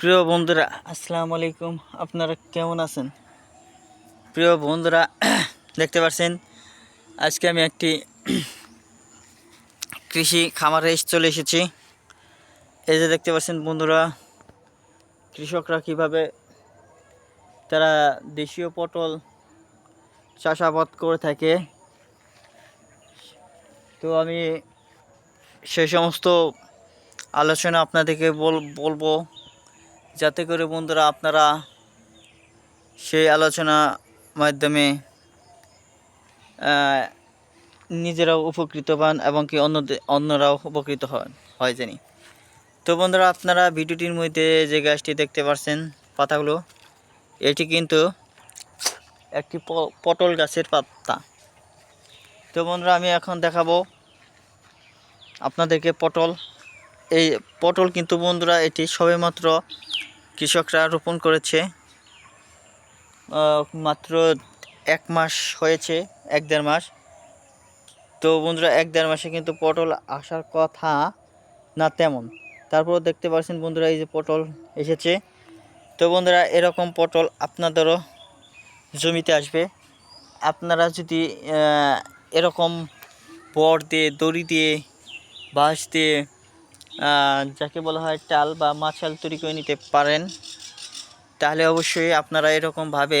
প্রিয় বন্ধুরা আসসালামু আলাইকুম। আপনারা কেমন আছেন? প্রিয় বন্ধুরা দেখতে পাচ্ছেন আজকে আমি একটি কৃষি খামারে চলে এসেছি। এই যে দেখতে পাচ্ছেন বন্ধুরা কৃষকরা কীভাবে তারা দেশীয় পটল চাষাবাদ করে থাকে। তো আমি সেই সমস্ত আলোচনা আপনাদেরকে বল বলব। যাতে করে বন্ধুরা আপনারা সেই আলোচনা মাধ্যমে নিজেরাও উপকৃত পান এবং কি অন্যদের অন্যরাও উপকৃত হন, হয় জানি। তো বন্ধুরা, আপনারা ভিডিওটির মধ্যে যে গাছটি দেখতে পাচ্ছেন পাতাগুলো, এটি কিন্তু একটি পটল গাছের পাতা। তো বন্ধুরা, আমি এখন দেখাবো আপনাদেরকে পটল। এই পটল কিন্তু বন্ধুরা, এটি সবেমাত্র কৃষকরা রোপণ করেছে। মাত্র এক মাস হয়েছে, এক দেড় মাস। তো বন্ধুরা, এক দেড় মাসে কিন্তু পটল আসার কথা না তেমন। তারপর দেখতে পাচ্ছেন বন্ধুরা, এই যে পটল এসেছে। তো বন্ধুরা, এরকম পটল আপনাদেরও জমিতে আসবে। আপনারা যদি এরকম বর দিয়ে, দড়ি দিয়ে, বাঁশ দিয়ে যাকে বলা হয় টাল বা মাছাল তৈরি করে নিতে পারেন, তাহলে অবশ্যই আপনারা এরকমভাবে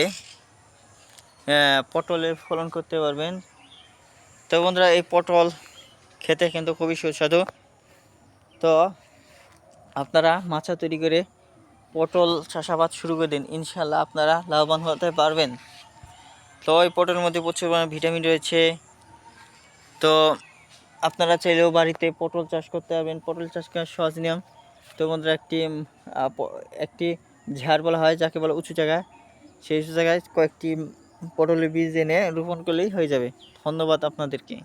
পটলের ফলন করতে পারবেন। তো বন্ধুরা, এই পটল খেতে কিন্তু খুবই সুস্বাদু। তো আপনারা মাছা তৈরি করে পটল চাষাবাদ শুরু করে দিন। ইনশাল্লাহ আপনারা লাভবান হতে পারবেন। তো এই পটলের মধ্যে প্রচুর ভিটামিন রয়েছে। তো আপনারা চাইলেও বাড়িতে পটল চাষ করতে পারবেন। পটল চাষ করার সহজ নিয়ম তো বন্ধুরা, একটি একটি ঝাড় বলা হয়, যাকে বলা উঁচু জায়গায় সেই উঁচু জায়গায় কয়েকটি পটলের বীজ এনে রোপণ করলেই হয়ে যাবে। ধন্যবাদ আপনাদেরকে।